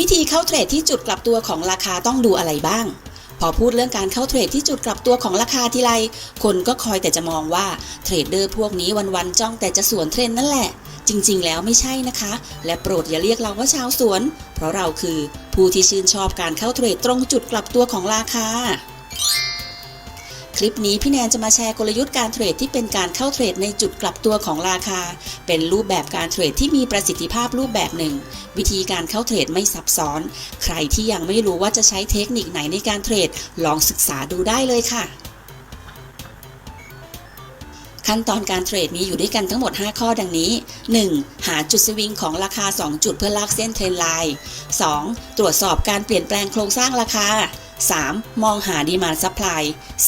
วิธีเข้าเทรดที่จุดกลับตัวของราคาต้องดูอะไรบ้าง พอพูดเรื่องการเข้าเทรดที่จุดกลับตัวของราคาทีไรคนก็คอยแต่จะมองว่าเทรดเดอร์พวกนี้วันๆจ้องแต่จะสวนเทรนด์นั่นแหละ จริง ๆ แล้วไม่ใช่นะคะ และโปรดอย่าเรียกเราว่าชาวสวน เพราะเราคือผู้ที่ชื่นชอบการเข้าเทรดตรงจุดกลับตัวของราคา คลิปนี้พี่แนนจะมาแชร์กลยุทธ์การเทรดที่เป็นการเข้าเทรดในจุดกลับตัวของราคา เป็นรูปแบบการเทรดที่มีประสิทธิภาพรูปแบบหนึ่ง วิธีการเข้าเทรดไม่ซับซ้อน ใครที่ยังไม่รู้ว่าจะใช้เทคนิคไหนในการเทรด ลองศึกษาดูได้เลยค่ะขั้นตอนการเทรดมีอยู่ด้วยกันทั้งหมด 5 ข้อดังนี้ 1. หาจุดสวิงของราคา 2 จุดเพื่อลากเส้นเทรนไลน์ 2. ตรวจสอบการเปลี่ยนแปลงโครงสร้างราคา 3. มองหาดีมาซัพพลาย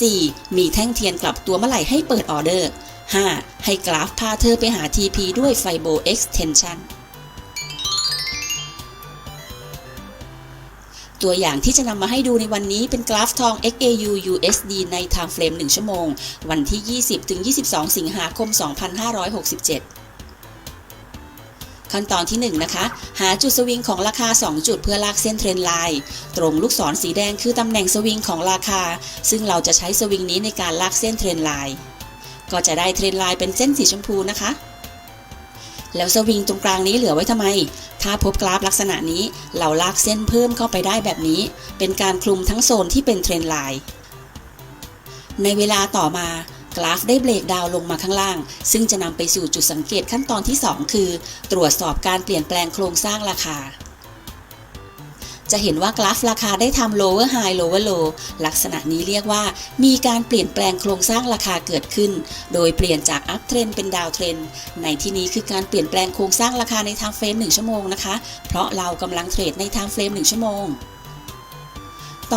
4. มีแท่งเทียนกลับตัวเมื่อไหร่ให้เปิดออเดอร์ 5. ให้กราฟพาเธอไปหา TP ด้วย Fibo Extension ตัวอย่างที่จะนำมาให้ดูในวันนี้เป็นกราฟทอง XAU USD ใน Time Frame 1 ชั่วโมง วันที่ 20-22 สิงหาคม 2567 ขั้นตอนที่ 1 นะคะ หาจุดสวิงของราคา 2 จุดเพื่อลากเส้นเทรนไลน์ตรงลูกศรสีแดงคือตำแหน่งสวิงของราคา ซึ่งเราจะใช้สวิงนี้ในการลากเส้นเทรนไลน์ก็จะได้เทรนไลน์เป็นเส้นสีชมพูนะคะ แล้วสวิงตรงกลางนี้เหลือไว้ทำไม ถ้าพบกราฟลักษณะนี้เราลากเส้นเพิ่มเข้าไปได้แบบนี้ เป็นการคลุมทั้งโซนที่เป็นเทรนไลน์ในเวลาต่อมา กราฟได้เบรกดาวลงมาข้างล่าง ซึ่งจะนำไปสู่จุดสังเกตขั้นตอนที่ 2 คือ ตรวจสอบการเปลี่ยนแปลงโครงสร้างราคา จะเห็นว่ากราฟราคาได้ทำ lower high lower low ลักษณะนี้เรียกว่า มีการเปลี่ยนแปลงโครงสร้างราคาเกิดขึ้น โดยเปลี่ยนจาก up trend เป็น down trend ในที่นี้คือการเปลี่ยนแปลงโครงสร้างราคาในทางเฟรม1ชั่วโมงนะคะ เพราะเรากำลังเทรดในทางเฟรม1ชั่วโมง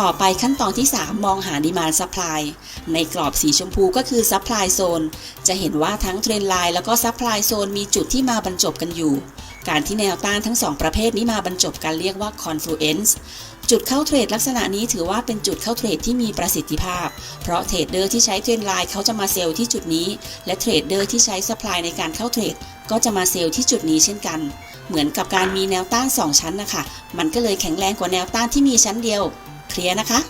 ต่อไปขั้นตอนที่ 3 มองหา demand supply ในกรอบสีชมพูก็คือ supply zone จะเห็นว่าทั้งเทรนไลน์แล้วก็ supply zone มีจุดที่มาบรรจบกันอยู่ การที่แนวต้านทั้ง 2 ประเภทนี้มาบรรจบกันเรียกว่า confluence จุดเข้าเทรดลักษณะนี้ถือว่าเป็นจุดเข้าเทรดที่มีประสิทธิภาพ เพราะเทรดเดอร์ที่ใช้เทรนไลน์เขาจะมาเซลล์ที่จุดนี้ และเทรดเดอร์ที่ใช้ supply ในการเข้าเทรดก็จะมาเซลล์ที่จุดนี้เช่นกัน เหมือนกับการมีแนวต้าน 2 ชั้นนะคะ มันก็เลยแข็งแรงกว่าแนวต้านที่มีชั้นเดียว เคลียร์นะคะ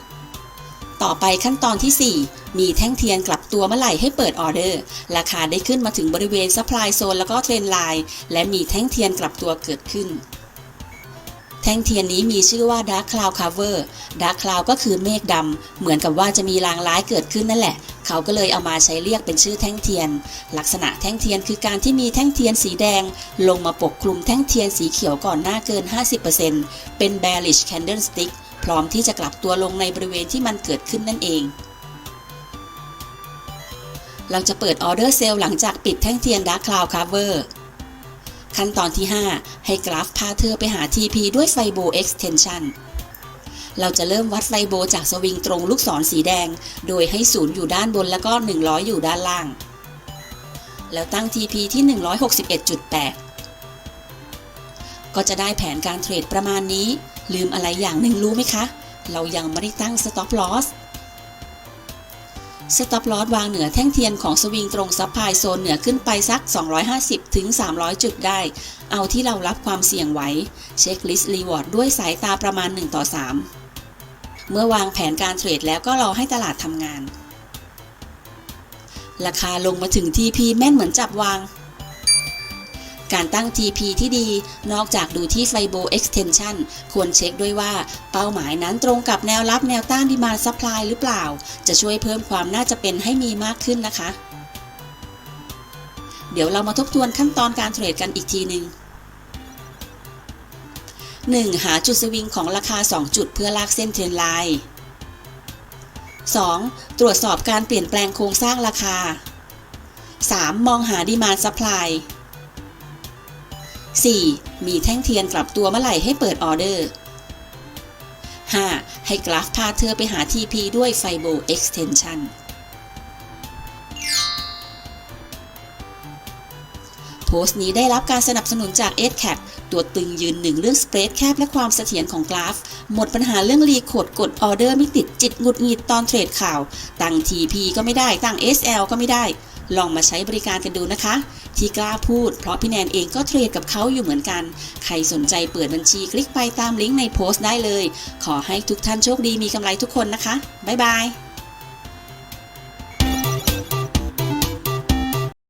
ต่อไปขั้นตอนที่ 4 มีแท่งเทียนกลับตัวเมื่อไหร่ให้เปิดออเดอร์ ราคาได้ขึ้นมาถึงบริเวณ supply zone แล้วก็เทรนไลน์และมีแท่งเทียนกลับตัวเกิดขึ้นแท่งเทียนนี้มีชื่อว่า Dark Cloud Cover Dark Cloud ก็คือเมฆดำ เหมือนกับว่าจะมีลางร้ายเกิดขึ้นนั่นแหละ เขาก็เลยเอามาใช้เรียกเป็นชื่อแท่งเทียน ลักษณะแท่งเทียนคือการที่มีแท่งเทียนสีแดง ลงมาปกคลุมแท่งเทียนสีเขียวก่อนหน้าเกิน 50%เป็น bearish candlestick พร้อมที่จะกลับตัวลงในบริเวณที่มันเกิดขึ้นนั่นเอง เราจะเปิดออเดอร์เซลล์หลังจากปิดแท่งเทียน Dark Cloud Cover ขั้นตอนที่ 5 ให้กราฟพาเธอไปหา TP ด้วย Fibo Extension เราจะเริ่มวัดไฟโบจากสวิงตรงลูกศรสีแดง โดยให้ศูนย์อยู่ด้านบนแล้วก็ 100 อยู่ด้านล่าง แล้วตั้ง TP ที่ 161.8 ก็จะได้แผนการเทรดประมาณนี้ ลืมอะไรอย่างหนึ่งรู้ไหมคะ เรายังไม่ได้ตั้ง Stop Loss Stop Loss วางเหนือแท่งเทียนของสวิงตรงซับพลายโซนเหนือขึ้นไปสัก 250 ถึง 300 จุดได้ เอาที่เรารับความเสี่ยงไว้ เช็คลิสต์รีวอร์ดด้วยสายตาประมาณ 1 ต่อ 3 เมื่อวางแผนการเทรดแล้วก็รอให้ตลาดทำงาน ราคาลงมาถึง TP แม่นเหมือนจับวาง การตั้ง TP ที่ดี นอกจากดูที่ Fibo Extension ควรเช็คด้วยว่าเป้าหมายนั้นตรงกับแนวรับแนวต้านดีมาซัพพลายหรือเปล่า จะช่วยเพิ่มความน่าจะเป็นให้มีมากขึ้นนะคะ เดี๋ยวเรามาทบทวนขั้นตอนการเทรดกันอีกทีหนึ่ง 1. หาจุดสวิงของราคา 2 จุดเพื่อลากเส้นเทรนไลน์ 2. ตรวจสอบการเปลี่ยนแปลงโครงสร้างราคา 3. มองหาดีมาซัพพลาย 4. มีแท่งเทียนกลับตัวเมื่อไหร่ให้เปิดออเดอร์ 5. ให้กราฟพาเธอไปหา TP ด้วย Fibo Extension โพสต์นี้ได้รับการสนับสนุนจาก s c a p ตัวตึงยืนหนึ่งเรื่องสเปรดแคบและความเสถียรของกราฟ หมดปัญหาเรื่องรีโคดกดออเดอร์ไม่ติดจิตหงุดหงิดตอนเทรดข่าว ตั้ง TP ก็ไม่ได้ ตั้ง SL ก็ไม่ได้ ลองมาใช้บริการกันดูนะคะ ที่กล้าพูดเพราะพี่แนนเองก็เทรดกับเขาอยู่เหมือนกัน ใครสนใจเปิดบัญชีคลิกไปตามลิงก์ในโพสต์ได้เลย ขอให้ทุกท่านโชคดีมีกำไรทุกคนนะคะ บ๊ายบาย